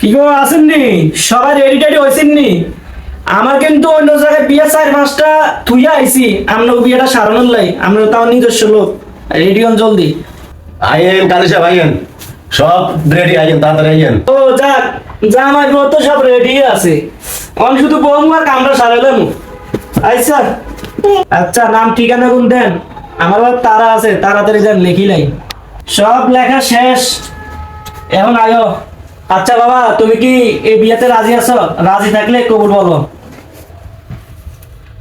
কি গো আসেননি? সবাই রেডি টেডি হয়েছেননি আমার কিন্তু অন্য জায়গায় বিয়ে চার পাঁচটা থুইয়া আইছি। আমরা বিয়েটা সারানোর লাই। আমরা তাও নিজস্ব লোক। রেডি হন জলদি। আইয়েন কালি সাহেব আইয়েন। সব রেডি আইয়েন তাড়াতাড়ি আইয়েন। ও যাক জামাই বউ তো সব রেডি আছে। আমি শুধু বউ আর কামরা সারালাম আচ্ছা আচ্ছা নাম ঠিকানা কোন দেন। আমার তারা আছে তাড়াতাড়ি যান লিখি লাই। সব লেখা শেষ। এখন আয়ো। আচ্ছা বাবা, তুমি কি এই বিয়েতে রাজি আছো? রাজি থাকলে কবুল বলো।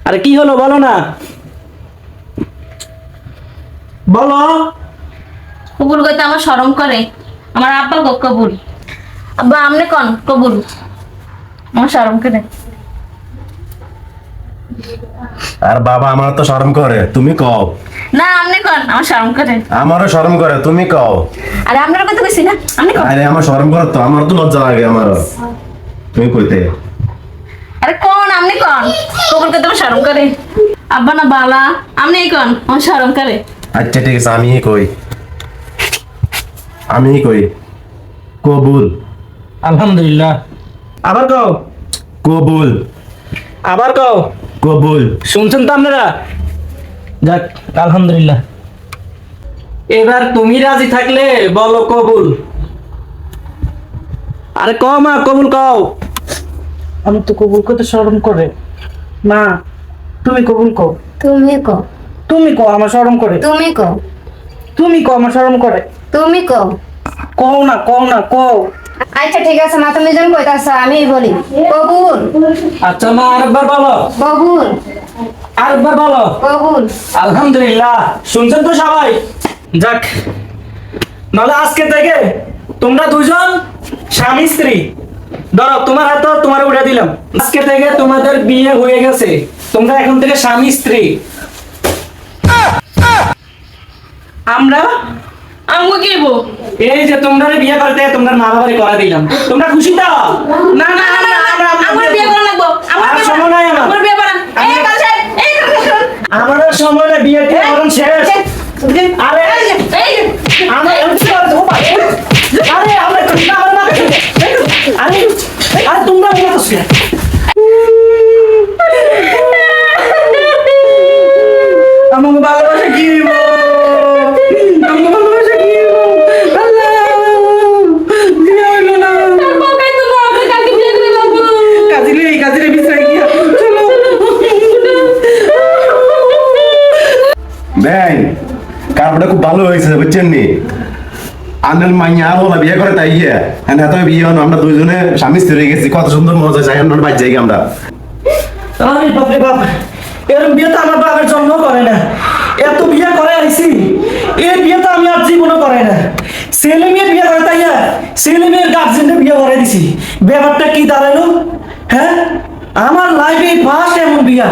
আরে কি হলো বলো না। বলো। কবুল কইতে আমার শরম করে। আমার আব্বা কবুল। আব্বা আমনে কন? কবুল। আমার শরম করে। আর বাবা আমার তো শরম করে তুমি কও। না আমনে কন আমার শরম করে। আমারও শরম করে তুমি কও। আরে আপনার কথা কইছি না আমনে কন। আরে আমার শরম করে তো আমার তো লজ্জা লাগে আমারও। তুমি কইতে। আরে কোন আমনে কন। কবুল করতে আমার শরম করে। আব্বা না বালা আমনে কন আমার শরম করে। আচ্ছা ঠিক আছে আমি কই। আমি কই। কবুল। আলহামদুলিল্লাহ। আবার কও। কবুল। আবার কও। কবুল। শুনছেন তো আপনারা? যাক আলহামদুলিল্লাহ। এবার তুমি রাজি থাকলে বলো কবুল। আরে কও মা কবুল কও। আমি তো কবুল করতে শরম করে। মা তুমি কবুল কও তুমি কও। তুমি কও আমার শরম করে। তুমি কও। তুমি কও আমার শরম করে। তুমি কও। কও না কও না কও। আচ্ছা ঠিক আছে মা তুমি যখন কইতাছ আমি বলি। কবুল আচ্ছা মা আরেকবার বলো। কবুল আরেকবার বলো। কবুল আলহামদুলিল্লাহ শুনছেন তো সবাই? যাক নাহলে আজকে থেকে তোমরা দুজন স্বামী স্ত্রী ধরো তোমার হাত তোমার উঠে দিলাম। আজকে থেকে তোমাদের বিয়ে হয়ে গেছে। তোমরা এখন থেকে স্বামী স্ত্রী। আমরা আমগো কি বো? এই যে তোমরা বিয়ে করতে তোমরা মা বাবারে করা দিলাম। তোমরা খুশি তো? না না না আমরা- বিয়ে করা লাগবো। আমার সময় নাই আমার। আমার বিয়ে করা এই কাছে এই কাছে আমার সময় না বিয়ে দিয়ে এখন শেষ। আরে এই আমার করে দেবো আরে আমরা না, আমরা না ব্যাং কাপড়টা খুব ভালো হয়েছে, বুঝছেন নি? আনেল মাইয়া বলা বিয়ে করে তাই গিয়া। হ্যাঁ বিয়ে হন আমরা দুজনে স্বামী স্ত্রী গেছি, কত সুন্দর মজা চাই আমরা বাদ যাই আমরা। আরে বাপরে বিয়ে তো আমার বাবার জন্ম করে না। এত বিয়ে করে আইছি এই বিয়ে তো আমি আর জীবনও করে না। ছেলে মেয়ের বিয়ে করে তাইয়া ছেলে মেয়ের গার্জেনের বিয়ে করে দিছি। ব্যাপারটা কি দাঁড়াল? হ্যাঁ? আমার লাইফে ফার্স্ট এমন বিয়া।